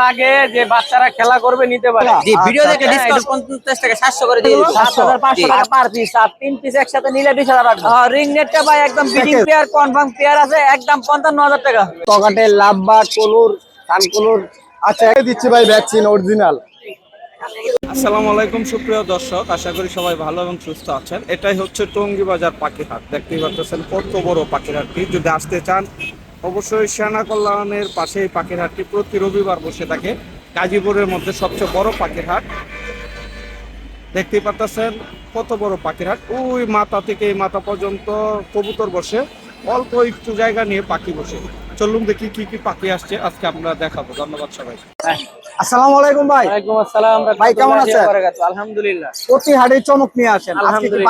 লাগে যে বাচ্চারা খেলা করবে নিতে পারে। জি ভিডিও আচ্ছা, দেখে আচ্ছা, ডিসকাউন্ট পঞ্চাশ টাকা সাতশো করে দিয়ে দিচ্ছি। সাত হাজার পাঁচশো টাকা পার পিস আর তিন পিস একসাথে নিলে টাকা রিং নেটটা ভাই একদম বিডিং পেয়ার কনফার্ম পেয়ার আছে একদম পঞ্চান্ন হাজার টাকা। পকেটে লাভবা কলুর কানকলুর আচ্ছা এই দিচ্ছি ভাই ভ্যাকসিন অরিজিনাল আসসালামু আলাইকুম সুপ্রিয় দর্শক। আশা করি সবাই ভালো এবং সুস্থ আছেন। এটাই হচ্ছে টঙ্গী বাজার পাখিরহাট দেখতেই পাচ্ছেন কত বড় পাখিরহাটটি যদি আসতে চান অবশ্যই সেনা কল্যাণের পাশে এই পাখির হাটটি প্রতি রবিবার বসে থাকে। গাজীপুরের মধ্যে সবচেয়ে বড় পাখির হাট দেখতেই পাচ্ছেন কত বড় পাখির হাট ওই মাথা থেকে এই মাথা পর্যন্ত কবুতর বসে। অল্প একটু জায়গা নিয়ে পাখি বসে। চলুন দেখি কি কি পাখি আসছে আজকে আমরা দেখাবো। ধন্যবাদ সবাই আসসালামু আলাইকুম ভাই। ওয়ালাইকুম আসসালাম ভাই, কেমন আছেন? আলহামদুলিল্লাহ। প্রতি হাটে চমক নিয়ে আসেন।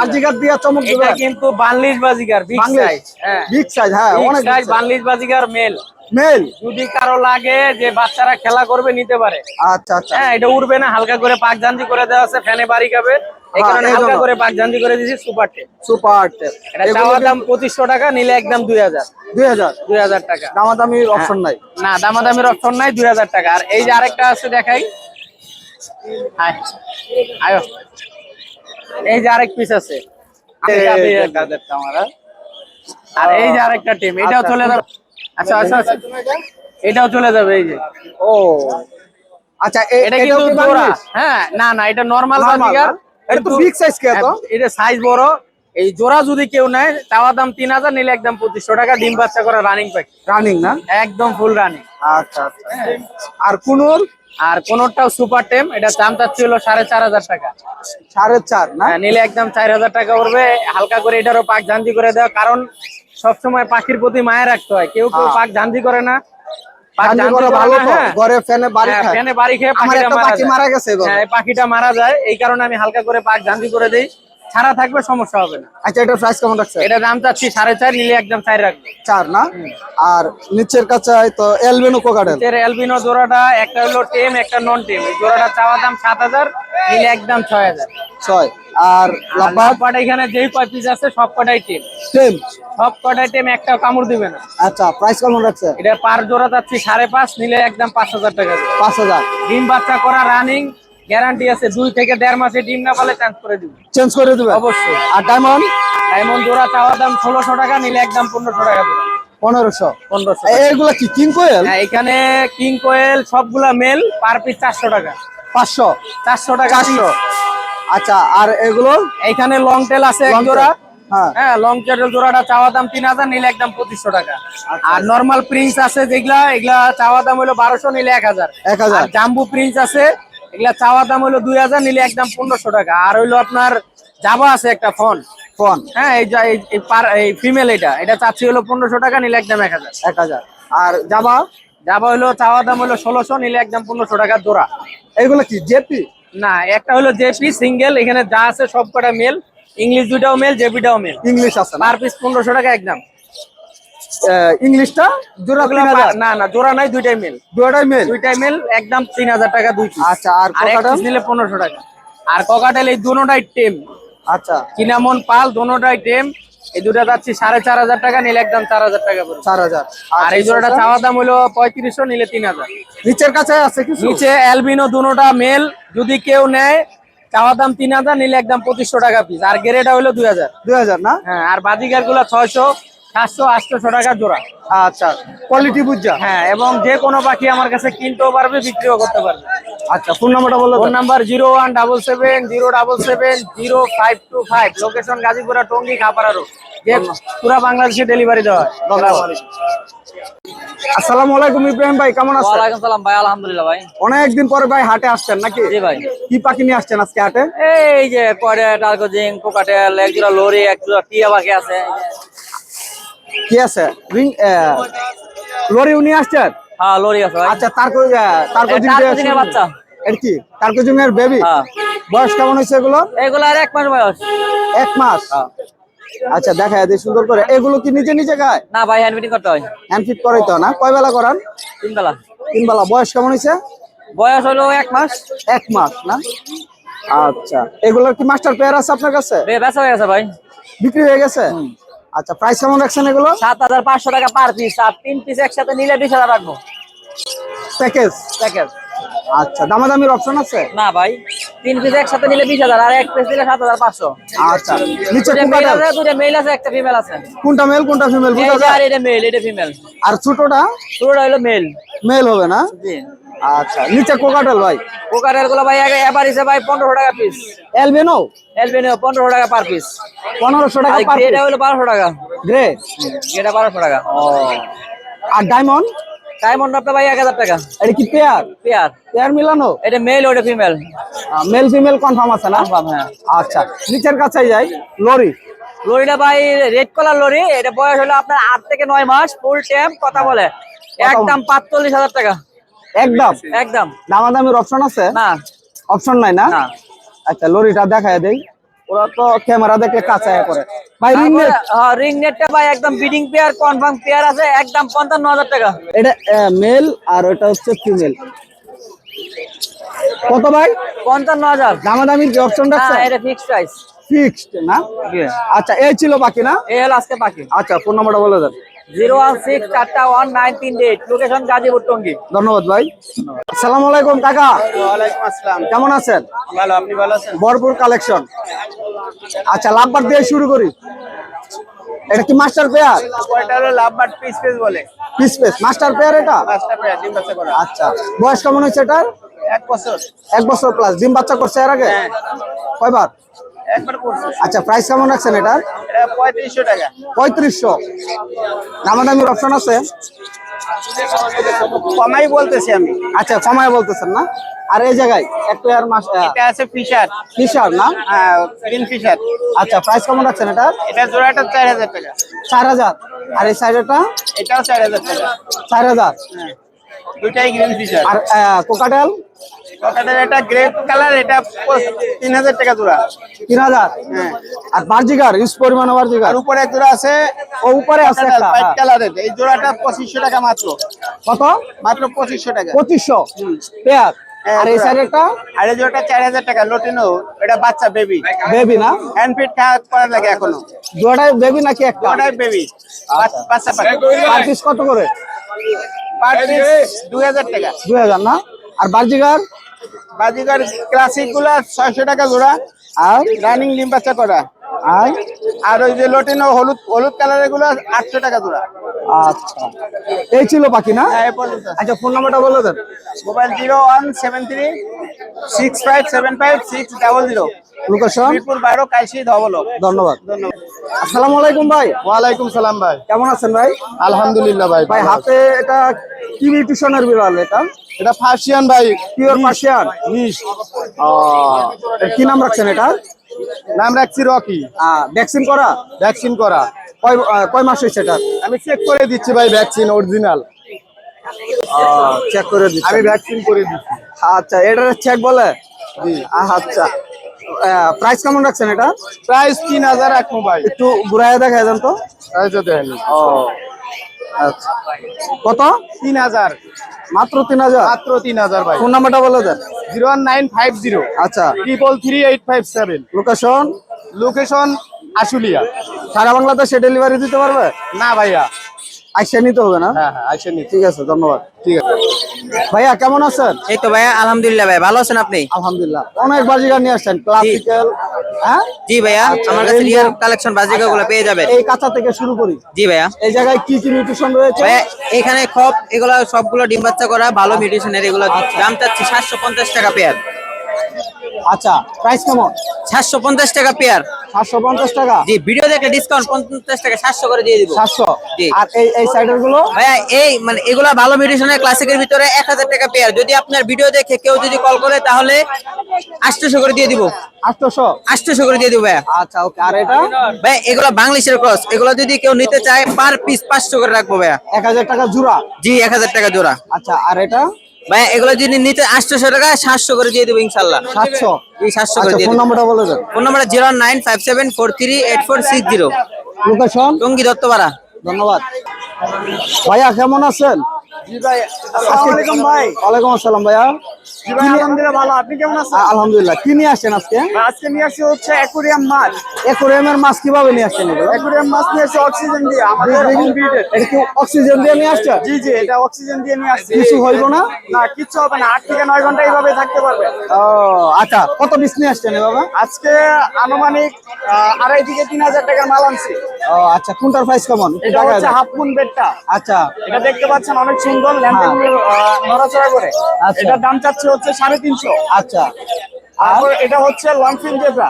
আজকে কি দিয়া চমক এটা কিন্তু বাংলিশ বাজিকার বিগ সাইজ হ্যাঁ। বিগ সাইজ হ্যাঁ অনেক সাইজ বাংলিশ বাজিকার মেল মেল যদি কারও লাগে যে বাচ্চারা খেলা করবে নিতে পারে। আচ্ছা আচ্ছা। হ্যাঁ এটা উড়বে না হালকা করে পাক জাঞ্জি করে দেওয়া আছে ফ্যানে বাড়ি খাবে হ্যাঁ, হালকা করে পাক করে দিয়েছি সুপার টেপ সুপার এটা চাওয়া দাম পঁচিশশো টাকা নিলে একদম দুই হাজার। দুই হাজার। দুই হাজার টাকা। দামাদামি অপশন নাই। না দামাদামির অপশন নাই দুই হাজার টাকা। আর এই যে আরেকটা আছে দেখাই। আয়, আয়ো। এই যে আরেক পিস আছে। আমি যাবে যে- আমার, হ্যাঁ? আর এই যে আরেকটা টিম এটাও আচ্ছা, চলে যাবে। আচ্ছা আচ্ছা আচ্ছা। এটাও চলে যাবে এই যে। ও। আচ্ছা এটা কিন্তু জোড়া বাংলিশ? না না এটা নরমাল বাজিকার? এটা তো big size কে তো? এটা সাইজ বড়। এই জোড়া যদি কেউ নেয় চাওয়া দাম তিন হাজার নিলে একদম পঁচিশশো টাকা ডিম বাচ্চা করা রানিং পাখি রানিং না? একদম ফুল রানিং আচ্ছা আচ্ছা আর কুনুর আর কোনটাও সুপার টেম এটা দাম চাচ্ছিল সাড়ে চার হাজার টাকা। সাড়ে চার না? হ্যাঁ, নিলে একদম চার হাজার টাকা পড়বে। হালকা করে এটারও পাক জাঞ্জি করে দেওয়া কারণ সবসময় পাখির প্রতি মায়া রাখতে হয়। কেউ কেউ হ্যাঁ। পাক জাঞ্জি করে না। ভালো তো। ঘরে ফ্যানে বাড়ি ফ্যানে বাড়ি খেয়ে পাখিটা মারা যায়। গেছে এই পাখিটা মারা যায়। এই কারণে আমি হালকা করে পাক জাঞ্জি করে দেই। ছাড়া থাকবে সমস্যা হবে না। আচ্ছা এটার প্রাইস কেমন রাখছে এটা দাম চাচ্ছি সাড়ে চার নিলে একদম চার রাখবে। চার না? আর নিচের কাছে তো এলবেনো কোকাডেল এর অ্যালবিনো জোড়াটা একটা হলো টেম একটা নন টেম জোড়াটা চাওয়া দাম সাত হাজার নিলে একদম ছয় হাজার। ছয়। আর লাভবাট এখানে যেই কয় পিস আছে সব কটাই টেম টেন সব কটাই টেম একটা কামড় দিবে না। আচ্ছা প্রাইস কেমন রাখছে? এটা পার জোড়া চাচ্ছি সাড়ে পাঁচ নিলে একদম পাঁচ হাজার টাকা। পাঁচ হাজার। ডিম বাচ্চা করা রানিং গ্যারান্টি আছে দুই থেকে দেড় মাসে ডিম না পালে চান্স করে দিব। চেঞ্জ করে দিবে? অবশ্যই। আর ডায়মন্ড ডায়মন্ড জোড়া চাওয়া দাম ষোলোশো টাকা নিলে একদম পনেরোশো টাকা দেবে। পনেরোশো? পনেরোশো এইগুলা কি কিং কোয়েল হ্যাঁ এখানে কিং কোয়েল সবগুলা মেল পার পিস চারশো টাকা। পাঁচশো? চারশো টাকা চারশো? আচ্ছা আর এগুলো? এখানে লং টেল আছে এক জোড়া। হ্যাঁ। হ্যাঁ লং টেল জোড়াটা চাওয়া দাম তিন হাজার নিলে একদম পঁচিশশো টাকা। আচ্ছা। আর নর্মাল প্রিন্স আছে যেগুলা এগুলা চাওয়া দাম হলো বারোশো নিলে এক হাজার। এক হাজার। জাম্বু প্রিন্স আছে এগুলা চাওয়া দাম হলো দুই হাজার নিলে একদম পনেরোশো টাকা। আর হইল আপনার জাবা আছে একটা ফোন। ফোন? হ্যাঁ এই যা- এই- ফিমেল এটা। এটা চাচ্ছি হলো পনেরোশো টাকা নিলে একদম এক হাজার। এক হাজার। আর জামা জাবা হলো চাওয়া দাম হলো ষোলোশো নিলে একদম পনেরোশো টাকা জোড়া। এগুলো কি জেপি? না একটা হলো জেপি সিঙ্গেল এখানে যা আছে সব কটা মেল। ইংলিশ দুটাও মেল জেপিটাও মেল। ইংলিশ আছে পার পিস পনেরোশো টাকা একদম। ইংলিশটা জোড়া তিন হাজার। না না জোড়া নাই দুইটাই মেল। দুটাই মেল? দুইটাই মেল একদম তিন হাজার টাকা দুই আচ্ছা আর এক নিলে পনেরোশো টাকা। আর ককাটেল এই দুটাই টেম। আচ্ছা। কিনামন পাল দুটাই টেম। এই দুটা যাচ্ছি সাড়ে চার হাজার টাকা নিলে একদম চার হাজার টাকা পড়বে চার হাজার। আর এই জোড়াটা? চাওয়া দাম হলো পঁয়ত্রিশশো নিলে তিন হাজার। নিচের কাছে আছে নিচে অ্যালবিনো দুটা মেল। যদি কেউ নেয় চাওয়া দাম তিন হাজার নিলে একদম পঁচিশশো টাকা পিস আর গেরেটা হলো দুই হাজার। দুই হাজার না? হ্যাঁ আর বাজিকারগুলো ছয়শো। সাতশো আটশোশো টাকা জোড়া। আচ্ছা কোয়ালিটি বুঝা? হ্যাঁ এবং যে কোনো পাখি আমার কাছে কিনতেও পারবে বিক্রিও করতে পারবে। আচ্ছা ফোন নাম্বারটা বলল phone number zero one double seven zero double seven zero five two five. Location Gazipura Tongi Khapara road যে পুরা বাংলাদেশে ডেলিভারি দেওয়া হয়। আসসালামু আলাইকুম ইব্রাহিম ভাই কেমন আছেন? ওয়ালাইকুম সালাম ভাই আলহামদুলিল্লাহ ভাই। অনেকদিন পরে ভাই হাটে আসছেন নাকি? জি ভাই। কি পাখি নিয়ে আসছেন আজকে হাটে? এই যে কয়টা টার্গোজিং কোকাটেল এক জোড়া লরি এক জোড়া টিয়া পাখি আছে। কি আছে? রিং লরি উনি আসছেন? হ্যাঁ লরি আছে আচ্ছা তার টার্গোজিং বাচ্চা। এর কি? তারকজুং এর বেবি হ্যাঁ। বয়স কেমন হয়েছে এগুলো? এগুলো আর এক মাস বয়স। এক মাস? আচ্ছা দেখা যায় সুন্দর করে। এগুলো কি নিজে নিজে খায়? না ভাই হ্যান্ড মিটিং করতে হয়। হ্যান্ড ফিট করাই তো না? কয় বেলা করান? তিন বেলা তিন বেলা বয়স কেমন হয়েছে? বয়স হলো এক মাস। এক মাস না? আচ্ছা। এগুলোর কি মাস্টার পেয়ার আছে আপনার কাছে? বেচা হয়ে গেছে ভাই। বিক্রি হয়ে গেছে? আচ্ছা প্রাইস কেমন রাখছেন এগুলো? সাত হাজার পাঁচশো টাকা পার পিস আর তিন পিস একসাথে নিলে বিশ হাজার রাখব। প্যাকেজ প্যাকেজ আচ্ছা দামাদামির অপশন আছে? না ভাই তিন পিস একসাথে নিলে বিশ হাজার আর এক পিস নিলে সাত হাজার পাঁচশো। আচ্ছা নিচে দুটা মেল আছে? দুটা মেল আছে একটা ফিমেল আছে। কোনটা মেল কোনটা ফিমেল বুঝা যায়? আর এটা মেল এটা ফিমেল আর ছোটটা? পুরোটা হলো মেল মেল হবে না? জি। আচ্ছা নিচে কোকাটেল ভাই। পোকারেরগুলো ভাই আগে এবার হিসেবে ভাই পনেরোশো টাকা পিস এলবেনো এলবিনিও পনেরোশো টাকা পার পিস পনেরোশো টাকা পার এটা হলো বারোশো টাকা। গ্রে এটা বারোশো টাকা। আর ডায়মন্ড ডায়মন্ড আপনার ভাই এক হাজার টাকা। এটা কি পেয়ার পেয়ার পেয়ার মিলানো? এটা মেল ওটা ফিমেল মেল ফিমেল কনফার্ম আছে না? Confirm, হ্যাঁ। আচ্ছা নিচের কাছে যাই। লরি? লরিটা ভাই রেড কালার লরি। এটা বয়স হলো আপনার আট থেকে নয় মাস ফুল টাইম কথা বলে। একদম পাঁচচল্লিশ হাজার টাকা। একদম। একদম। দামাদামির অপশন আছে? না। অপশন নাই না? আচ্ছা লরিটা দেখায় দেই। ওরা তো ক্যামেরা দেখে কাছে করে ভাই রিং নেট রিং নেটটা ভাই একদম বিডিং পেয়ার কনফার্ম পেয়ার আছে একদম পঞ্চান্ন হাজার টাকা। এটা মেল আর ওটা হচ্ছে ফিমেল কত ভাই? পঞ্চান্ন হাজার। দামাদামির কি অপশন রাখছে এটা ফিক্সড প্রাইস ফিক্সড না? আচ্ছা এই ছিল বাকি না? এই হলো আজকে বাকি। আচ্ছা ফোন নাম্বারটা বলে দেন। জিরো ওয়ান সিক্স চারটা ওয়ান নাইন তিন এইট। লোকেশন গাজীপুর টঙ্গি। ধন্যবাদ ভাই। আসসালামু আলাইকুম কাকা। ওয়ালাইকুম আসসালাম। কেমন আছেন? ভালো আপনি ভালো আছেন? ভরপুর কালেকশন আচ্ছা লাভবার দিয়ে শুরু করি। এটা কি মাস্টার পেয়ার হলো লাভ পিস পিস বলে। পিস পিস মাস্টার পেয়ার এটা? পাঁচটা পেয়ার ডিম বাচ্চা করা। আচ্ছা বয়স কেমন হয়েছে এটার? এক বছর। এক বছর প্লাস ডিম বাচ্চা করছে এর আগে? হ্যাঁ। কয়বার? আচ্ছা প্রাইস কেমন রাখছেন এটার এটা পঁয়ত্রিশশো টাকা। পঁয়ত্রিশশো। দামাদামির অপশন আছে? কমাই বলতেছি আমি। আচ্ছা কমায় বলতেছেন না। আর এই জায়গায় এক পেয়ার মাস এটা আছে ফিশার ফিশার না? হ্যাঁ গ্রিন ফিশার আচ্ছা প্রাইস কেমন রাখছেন এটার এটা জোড়াটা চার হাজার টাকা। চার হাজার। আর এই সাইডেটা এটাও চার হাজার টাকা। চার হাজার। হ্যাঁ দুটাই গ্রিন ফিশার আর কোকাটেল কথাটার এটা গ্রে কালার এটা তিন হাজার টাকা জোড়া। তিন হাজার? হ্যাঁ। আর বার্জিকার ইউজ পরিমাণ বার্জিকার? উপরে এক জোড়া আছে ও উপরে আছে একটা হোয়াইট হ্যাঁ। কালারের এই জোড়াটা পঁচিশশো টাকা মাত্র। কত? মাত্র পঁচিশশো টাকা। পঁচিশশো? পেয়ার। হ্যাঁ, আর এই সাইডেরটা আর এই জোড়াটা চার হাজার টাকা লোটিনো। এটা বাচ্চা বেবি বেবি না? হ্যান্ড ফিট খাওয়া করার লাগে এখনও। দুটাই বেবি নাকি একটা? ওটাই বেবি বাচ্চা পাখি। কত করে? পার পিস দুই হাজার টাকা। দুই হাজার না? আর বার্জিকার? বাজিকার ক্লাসিকগুলা ছয়শো টাকা জোড়া আর রানিং ডিম বাচ্চা করা। আর আর ওই যে লোটিনো হলুদ হলুদ কালারেরগুলো আটশো টাকা জোড়া। আচ্ছা। এই ছিল বাকি না? হ্যাঁ। আচ্ছা ফোন নাম্বারটা বলে দেন। Mobile zero one seven three six five seven five six double zero. Location? Mirpur বারো ধবলো ধন্যবাদ। ধন্যবাদ। আসসালামু আলাইকুম ভাই। ওয়ালাইকুম সালাম ভাই। কেমন আছেন ভাই? আলহামদুলিল্লাহ ভাই ভাই হাতে এটা কি মিউটিশনের বিড়াল এটা? এটা ফার্সিয়ান ভাই পিওর পার্সিয়ান কি নাম রাখছেন এটা? নাম রাখছি রকি। ভ্যাকসিন করা? ভ্যাকসিন করা। কয় কয় মাস হয়েছে এটা? আমি চেক করে দিচ্ছি ভাই ভ্যাকসিন অরিজিনাল চেক করে দিচ্ছি। আমি ভ্যাকসিন করে দিচ্ছি। আচ্ছা এটার চেক বলে? আহ, আচ্ছা। প্রাইস কেমন রাখছেন এটা? প্রাইস তিন হাজার এক মোবাইল একটু ঘুরাইয়া দেখা যান তো। যে দেখেন। ও। আচ্ছা। কত? তিন হাজার। মাত্র তিন হাজার? মাত্র তিন হাজার ভাই। ফোন নাম্বারটা বলে দেন। Zero one nine five zero. আচ্ছা। Triple three eight five seven. Location? Location Ashulia. সারা বাংলাদেশে ডেলিভারি দিতে পারবে? না ভাইয়া। আইসা নিতে হবে না? হ্যাঁ হ্যাঁ ঠিক আছে ধন্যবাদ। ঠিক আছে। ভাইয়া কেমন আছেন? এই তো ভাইয়া আলহামদুলিল্লাহ ভাই ভালো আছেন আপনি? আলহামদুলিল্লাহ। অনেক বাজিগার নিয়ে আসছেন ক্লাসিক্যাল হ্যাঁ? জি ভাইয়া আমার কাছে কালেকশন বাজিকা গুলো পেয়ে যাবেন। এই কাঁচা থেকে শুরু করি। জি ভাইয়া। এই জায়গায় কি কি নিউট্রিশন রয়েছে? ভাইয়া এখানে খপ এগুলো সবগুলো ডিম বাচ্চা করা ভালো মিউটেশনের এগুলো দাম চাচ্ছি সাতশো পঞ্চাশ টাকা পেয়ার আচ্ছা প্রাইস কেমন? সাতশো পঞ্চাশ টাকা পেয়ার সাতশো পঞ্চাশ টাকা? জি ভিডিও দেখে ডিসকাউন্ট পঞ্চাশ টাকা সাতশো করে দিয়ে দিব। সাতশো? জি। আর এই এই সাইডেরগুলো? ভাইয়া এই মানে এগুলা ভালো মিউটেশনের ক্লাসিকের ভিতরে এক হাজার টাকা পেয়ার যদি আপনার ভিডিও দেখে কেউ যদি কল করে তাহলে আটশোশো করে দিয়ে দিব। আটশোশো? আটশোশো করে দিয়ে দিব ভাইয়া। আচ্ছা ওকে। আর এটা? ভাই এগুলো বাংলাদেশের ক্রস এগুলো যদি কেউ নিতে চায় পার পিস পাঁচশো করে রাখব ভাইয়া। এক হাজার টাকা জোড়া? জি এক হাজার টাকা জোড়া। আচ্ছা আর এটা? ভাই এগুলো যদি নিতে আটশোশো টাকা সাতশো করে দিয়ে দেবো ইনশাল্লাহ। সাতশো? সাতশো করে আচ্ছা দিয়ে ফোন নাম্বারটা বলে দেন। Phone number zero nine five seven four three eight four six zero. Location? Tongi Duttapara. ধন্যবাদ। ভাইয়া কেমন আছেন? জি ভাই আসসালামু আলাইকুম ভাই। ওয়ালাইকুম আসসালাম ভাইয়া। জি ভাই আলহামদুলিল্লাহ ভালো। আপনি কেমন আছেন? আলহামদুলিল্লাহ। কি নিয়ে আজকে? আজকে নিয়ে আসছি হচ্ছে অ্যাকুরিয়াম মাছ। মাছ কীভাবে নিয়ে আসছেন এগুলো? অ্যাকুরিয়াম মাছ নিয়ে আসছি অক্সিজেন দিয়ে আমাদের এটা কি অক্সিজেন দিয়ে নিয়ে জি জি এটা অক্সিজেন দিয়ে নিয়ে আসছি। কিছু হইব না? না কিচ্ছু হবে না। আট থেকে নয় ঘণ্টা এইভাবে থাকতে পারবে। ও আচ্ছা কত পিস নিয়ে আসছেন এভাবে? আজকে আনুমানিক আড়াই থেকে তিন হাজার টাকার মাল আনছি। ও আচ্ছা কোনটার প্রাইস কেমন? এটা হচ্ছে হাফ মুন বেডটা আচ্ছা। এটা দেখতে পাচ্ছেন অনেক সুন্দর ল্যাম্পের নড়াচড়া করে। আচ্ছা। এটার দাম চাচ্ছে হচ্ছে সাড়ে তিনশো। আচ্ছা। আর এটা হচ্ছে লংফিন জেব্রা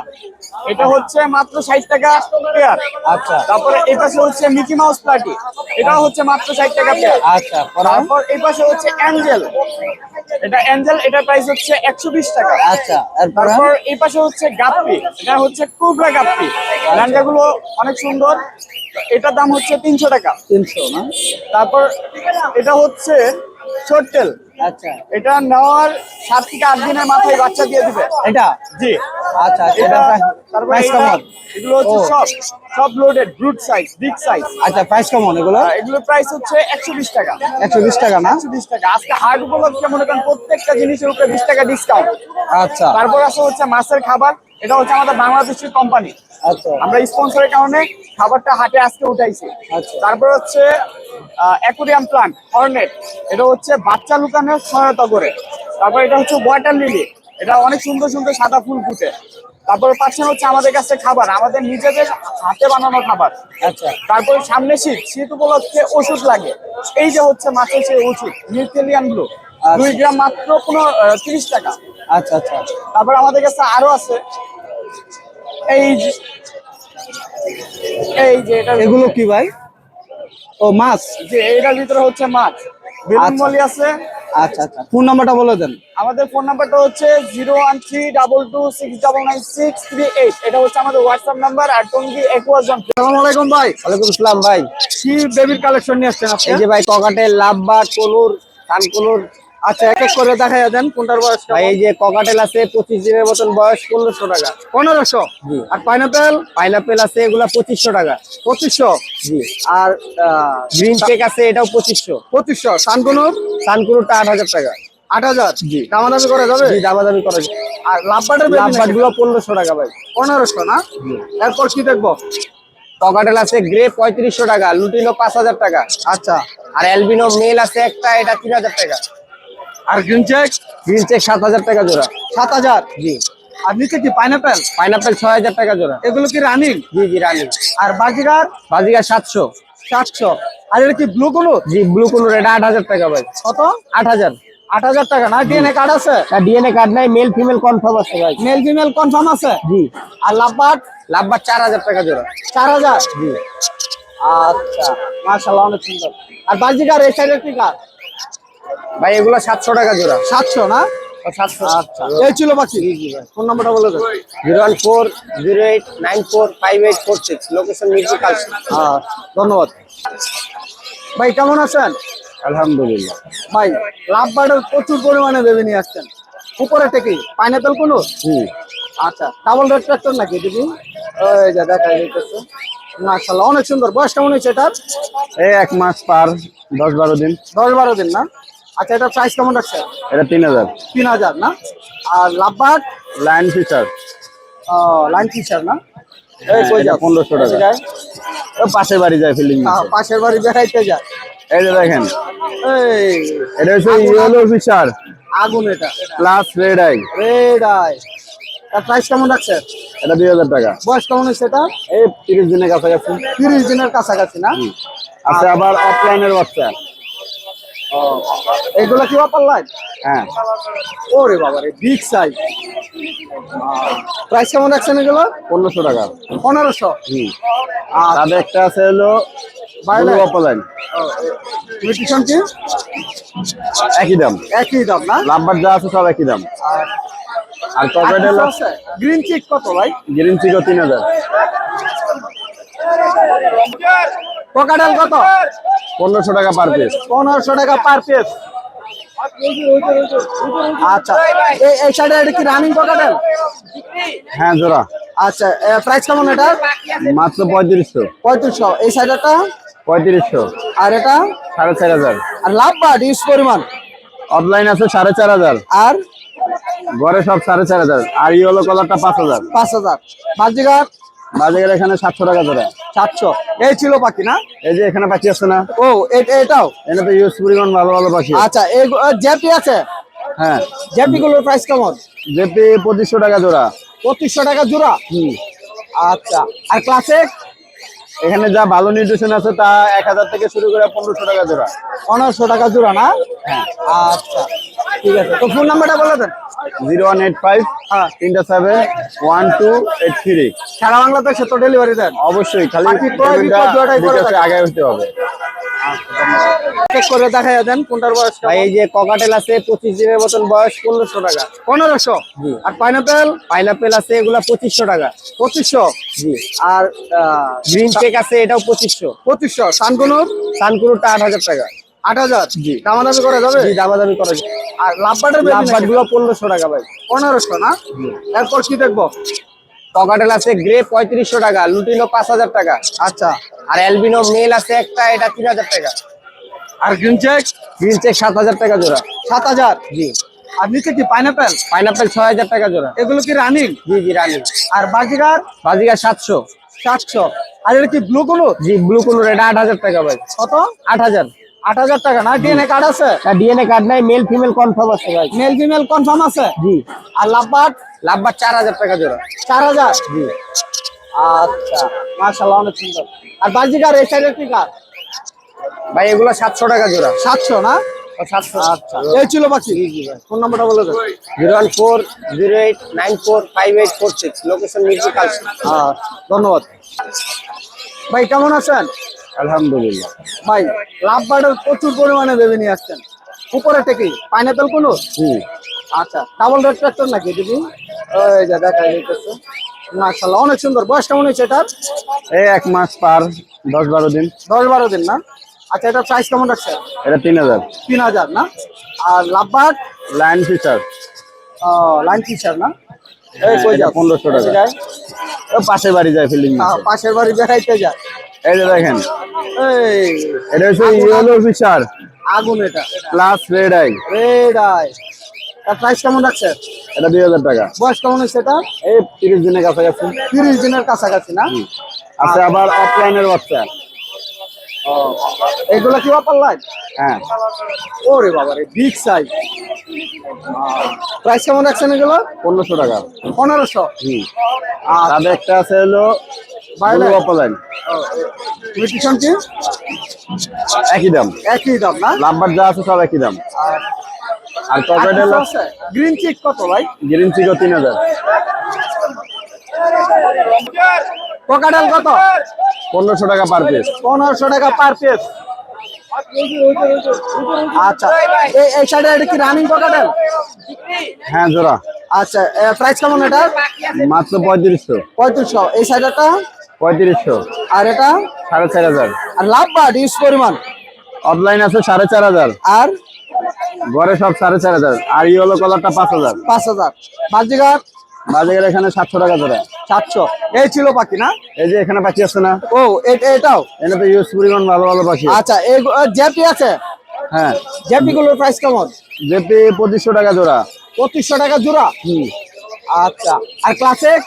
এটা হচ্ছে মাত্র ষাট টাকা পেয়ার আচ্ছা। তারপরে এই পাশে হচ্ছে মিকি মাউস প্লাটি এটা হচ্ছে মাত্র ষাট টাকা পেয়ার আচ্ছা তারপর এই পাশে হচ্ছে অ্যাঞ্জেল। এটা অ্যাঞ্জেল এটার প্রাইস হচ্ছে একশো বিশ টাকা। আচ্ছা তারপর এই পাশে হচ্ছে গাপ্পি। এটা হচ্ছে কুবরা গাপ্পি। ল্যান্ডাগুলো অনেক সুন্দর। এটার দাম হচ্ছে তিনশো টাকা। তিনশো না? তারপর এটা হচ্ছে আচ্ছা। এটা নেওয়ার সাত থেকে আট দিনের মাথায় বাচ্চা দিয়ে দিবে। এটা? জি। আচ্ছা আচ্ছা এটা তারপর এগুলো হচ্ছে সব সব loaded brood size big size আচ্ছা প্রাইস কেমন এগুলো? এগুলোর প্রাইস হচ্ছে একশো বিশ টাকা। একশো বিশ টাকা না? একশো বিশ টাকা। আজকে হাট উপলক্ষে মনে করেন প্রত্যেকটা জিনিসের উপরে বিশ টাকা ডিসকাউন্ট আচ্ছা। তারপর আছে হচ্ছে মাছের খাবার। এটা হচ্ছে আমাদের বাংলাদেশের কোম্পানি আমরা স্পন্সরের কারণে খাবারটা হাটে আজকে উঠাইছি। আচ্ছা। তারপর হচ্ছে অ্যাকুরিয়াম প্লান্ট হর্নেট এটা হচ্ছে বাচ্চা লুকানোর সহায়তা করে। তারপর এটা হচ্ছে ওয়াটার লিলি এটা অনেক সুন্দর সুন্দর সাদা ফুল ফুটে। তারপরে পাচ্ছেন হচ্ছে আমাদের কাছে খাবার। আমাদের নিজেদের হাতে বানানো খাবার। আচ্ছা। তারপরে সামনে শীত। শীত উপলক্ষে ওষুধ লাগে। এই যে হচ্ছে মাছের সেই ওষুধ নিউট্রিলিয়ান ব্লু দুই গ্রাম মাত্র পনেরো তিরিশ টাকা। আচ্ছা আচ্ছা। তারপর আমাদের কাছে আরও আছে। এই যে- এই যে এটা এগুলো কি ভাই? ও মাছ। যে এটার ভিতরে হচ্ছে মাছ। বেলুন আচ্ছা। মলি আছে। আচ্ছা আচ্ছা। ফোন নাম্বারটা বলে দেন। আমাদের ফোন নাম্বারটা হচ্ছে zero one three double two six double nine six three eight. এটা হচ্ছে আমাদের হোয়াটসঅ্যাপ নাম্বার আর টঙ্গি একুয়াজন আসসালামু আলাইকুম ভাই। ওয়ালাইকুম আসসালাম ভাই। কি বেবির কালেকশন নিয়ে আসছেন আপনি? এই যে ভাই ককাটের লাভবা কলুর কানকলুর আচ্ছা এক এক করে দেখাই দেন কোনটার বয়স ভাই এই যে ককাটেল আছে পঁচিশ দিনের মতন বয়স পনেরোশো টাকা। পনেরোশো? জি। আর পাইনাপেল পাইনাপেল আছে এগুলা পঁচিশশো টাকা। পঁচিশশো? জি। আর গ্রিন চেক আছে এটাও পঁচিশশো। পঁচিশশো। সানকুনুর? কানকুলুরটা আট হাজার টাকা। আট হাজার? জি। দামাদামি করা যাবে? জি দামাদামি করা যায় আর লাভবাটের লাভবাটগুলো পনেরোশো টাকা ভাই। পনেরোশো না? এরপর কি দেখব? ককাটেল আছে গ্রে পঁয়ত্রিশশো টাকা লুটিনো পাঁচ হাজার টাকা। আচ্ছা। আর অ্যালবিনো মেল আছে একটা এটা তিন হাজার টাকা। আর গ্রিন চেক গ্রিন চেক সাত হাজার টাকা জোড়া। সাত হাজার? জি। আর নিচে কি পাইনাপেল পাইনাপেল ছয় হাজার টাকা জোড়া। এগুলো কি রানিং জি জি রানি আর বাজিগার? বাজিকার সাতশো। সাতশো। আর এটা কি ব্লু কোনো? জি ব্লু কোনোর এটা আট হাজার টাকা ভাই। কত? আট হাজার। আট হাজার টাকা। না ডিএনএ কার্ড আছে? ডিএনএ কার্ড নাই মেল ফিমেল কনফার্ম আছে ভাই। মেল ফিমেল কনফার্ম আছে? জি। আর লাভবাট লাভবার চার হাজার টাকা জোড়া। চার হাজার? জি। আচ্ছা মাশাল্লাহ অনেক সুন্দর। আর বাজিগার এই সাইডের কি কার ভাই এগুলো সাতশো টাকা জোড়া। সাতশো না? সাতশো। আচ্ছা। এই ছিল বাকি? ফোন নাম্বারটা বলে দেন zero one four zero eight nine four five eight four six. Location হ্যাঁ। ধন্যবাদ। ভাই কেমন আছেন? আলহামদুলিল্লাহ। ভাই লাভবার্ডের প্রচুর পরিমাণে বেবি নিয়ে আসছেন। পাইনাপেল কোনো? আচ্ছা ডাবল রেড ট্রাক্টর নাকি দিদি? ওই যে দেখা অনেক সুন্দর। বয়স কেমন হয়েছে এটার? এই এক মাস পার দশ বারো দিন। দশ বারো দিন না? আচ্ছা এটার প্রাইস কেমন রাখছে এটা তিন হাজার। তিন হাজার না? আর লাভবার্ড লাইন ফিচার ও লাইন ফিচার না? এই কই এটা যাও 1500 টাকা। যায়? পাশে বাড়ি যায় ফিল্ডিং হ্যাঁ, পাশের বাড়ি বেড়াইতে যায়। এই যে দেখেন। এই এটা হচ্ছে ইয়েলো ফিচার আগুন এটা। Plus red eye red eye তার প্রাইস কেমন রাখছে এটা দুই হাজার টাকা। বয়স কেমন হয়েছে এটা? এই তিরিশ দিনের কাছাকাছি। তিরিশ দিনের কাছাকাছি না? আচ্ছা আবার অফলাইনের বাচ্চা। এগুলো কি অপার লাইন হ্যাঁ। ওরে বাবা রে বিগ সাইজ প্রাইস কেমন রাখছেন এগুলো? পনেরোশো টাকা। পনেরোশো? হুম। তাদের একটা আছে হলো বাইরে? অফলাইন মিউটিশন কি একই দাম। একই দাম না? লাম্বার যা আছে সব একই দাম। আর কপেটেল গ্রিন চিক কত ভাই? গ্রিন চিকো তিন হাজার। কোকাডাল কত? পনেরোশো টাকা পার পিস পনেরোশো টাকা পার পিস আচ্ছা এই এই সাইডে এটা কি রানিং কোকাডাল হ্যাঁ জোড়া। আচ্ছা প্রাইস কেমন এটা? মাত্র পঁয়ত্রিশশো। পঁয়ত্রিশশো। এই সাইডেটা পঁয়ত্রিশশো। আর এটা? সাড়ে চার হাজার। আর লাভ বাট ইউজ পরিমাণ? অফলাইন আছে সাড়ে চার হাজার। আর? ঘরে সব সাড়ে চার হাজার। আর ইয়েলো কালারটা পাঁচ হাজার। পাঁচ হাজার। বাজারের এখানে সাতশো টাকা ধরে। সাতশো। এই ছিল পাখি না? এই যে এখানে পাখি আছে না? ও এটাও? এটা তো ইউজ পরিমাণ ভালো ভালো পাখি আচ্ছা এই জেপি আছে? হ্যাঁ। জেপি গুলোর প্রাইস কেমন? জেপি পঁচিশশো টাকা জোড়া। পঁচিশশো টাকা জোড়া? হুম। আচ্ছা আর ক্লাসিক এখানে যা ভালো নিউট্রিশন আছে তা এক হাজার থেকে শুরু করে পনেরোশো টাকা জোড়া। পনেরোশো টাকা জোড়া না? হ্যাঁ। আচ্ছা ঠিক আছে। তো ফোন নাম্বারটা বলে দেন। জিরো ওয়ান এইট ফাইভ হ্যাঁ। তিনটা seven one two eight three. সারা বাংলাতে সে তো ডেলিভারি দেন। অবশ্যই খালি। আগে হতে হবে। চেক করে দেখা দেন কোনটার বয়স ভাই এই যে ককাটেল আছে পঁচিশ দিনের মতন বয়স পনেরোশো টাকা। পনেরোশো? আর পাইনাপেল পাইনাপেল আছে এগুলা পঁচিশশো টাকা। পঁচিশশো? জি। আর গ্রিন চেক আছে এটাও পঁচিশশো। পঁচিশশো। সানকুনুর? সানকুরুটা আট হাজার টাকা। আট হাজার? জি। দামাদামি করা যাবে? জি দামাদামি করা যায় আর লাভবাটের লাভবাটগুলো পনেরোশো টাকা ভাই। পনেরোশো না? এরপর কি দেখব? ককাটেল আছে গ্রে পঁয়ত্রিশশো টাকা লুটিনো পাঁচ হাজার টাকা। আচ্ছা। আর অ্যালবিনো মেল আছে একটা এটা তিন হাজার টাকা। আর গ্রিন চেক গ্রিন চেক সাত হাজার টাকা জোড়া। সাত হাজার? জি। আর নিচে কি পাইনাপেল পাইনাপেল ছয় হাজার টাকা জোড়া। এগুলো কি রানিং জি জি রানি আর বাজিগার? বাজিকা সাতশো। সাতশো। আর এটা কি ব্লু কোনো? জি ব্লু কোনোর এটা আট হাজার টাকা ভাই। কত? আট হাজার। আট হাজার টাকা না? ডিএনএ কার্ড আছে? ডিএনএ কার্ড নাই মেল ফিমেল কনফার্ম আছে ভাই। মেল ফিমেল কনফার্ম আছে? জি। আর লাভবাট লাভবার চার হাজার টাকা জোড়া। চার হাজার? জি। আচ্ছা মাশাল্লাহ অনেক সুন্দর। আর বাজিগার এই সাইডের কি কার ভাই এগুলো সাতশো টাকা জোড়া। সাতশো না? সাতশো। আচ্ছা এই ছিল বাকি। ফোন নাম্বারটা বলে দেন zero one four zero eight nine four five eight four six. Location Kalshi ধন্যবাদ। ভাই কেমন আছেন? আলহামদুলিল্লাহ। ভাই লাভবার্ডের প্রচুর পরিমাণে বেবি নিয়ে আসছেন। উপরে থেকে পাইনাপেল কোনো? আচ্ছা ডাবল রেড ট্রাক্টর নাকি দিদি? ওই যে দেখা যাইতেছে। মাশাল্লাহ অনেক সুন্দর। বয়স কেমন হয়েছে এটার? এই এক মাস পার দশ বারো দিন। দশ বারো দিন না? আচ্ছা এটার প্রাইস কেমন রাখছে? এটা তিন হাজার। তিন হাজার না? আর লাভবার্ড লাইন ফিচার ও লাইন টিচার না? এই কই এটা যাও 1500 টাকা। যায়? ও পাশে বাড়ি যায় ফিল্ডিং আহ, পাশের বাড়ি বেড়াইতে যায়। এই যে দেখেন। এই এটা হচ্ছে ইয়েলো ফিচার আগুন এটা। Plus red eye red eye তার প্রাইস কেমন রাখছে এটা দুই হাজার টাকা। বয়স কেমন হচ্ছে এটা? এই তিরিশ দিনের কাছাকাছি। তিরিশ দিনের কাছাকাছি না? আছে আবার অফলাইনের বাচ্চা। এগুলো কি অপার লাইন হ্যাঁ। ওরে বাবা রে বিগ সাইজ প্রাইস কেমন রাখছেন এগুলো? পনেরোশো টাকা। পনেরোশো? হুম। আর তাদের একটা আছে হলো Violet? অফলাইন মিউটিশন কি একই দাম। একই দাম না? লাম্বার যা আছে সব একই দাম। আর আর ককাটেল গ্রিন চিক কত ভাই? গ্রিন চিকো তিন হাজার। কোকাডাল কত? পনেরোশো টাকা পার পিস পনেরোশো টাকা পার পিস আচ্ছা এই এই সাইডে এটা কি রানিং কোকাডাল হ্যাঁ জোড়া। আচ্ছা প্রাইস কেমন এটা? মাত্র পঁয়ত্রিশশো। পঁয়ত্রিশশো। এই সাইডটা পঁয়ত্রিশশো। আর এটা? সাড়ে চার হাজার। আর লাভ বাট ইউজ পরিমাণ? অফলাইন আছে সাড়ে চার হাজার। আর? ঘরে সব সাড়ে চার হাজার। আর ইয়েলো কালারটা পাঁচ হাজার। পাঁচ হাজার। বাজারের এখানে সাতশো টাকা জোড়া সাতশো। এই ছিল পাখি না? এই যে এখানে পাখি আছে না? ও এটাও? তো ইউজ পরিমাণ ভালো ভালো পাখি। আচ্ছা এই জেপি আছে? হ্যাঁ। জেপি গুলোর প্রাইস কেমন? জেপি পঁচিশশো টাকা জোড়া। পঁচিশশো টাকা জোড়া? হুম। আচ্ছা আর ক্লাসিক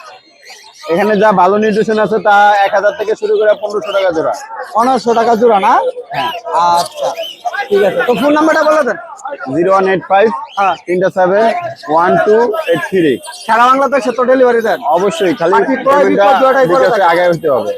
এখানে যা ভালো নিউট্রিশন আছে তা এক হাজার থেকে শুরু করে পনেরোশো টাকা জোড়া। পনেরোশো টাকা জোড়া না? হ্যাঁ। আচ্ছা ঠিক আছে। তো ফোন নাম্বারটা বলে দেন। জিরো ওয়ান এইট ফাইভ হ্যাঁ। তিনটা seven one two eight three. সারা বাংলাদেশে তো ডেলিভারি দেন। অবশ্যই খালি। আগে হতে হবে।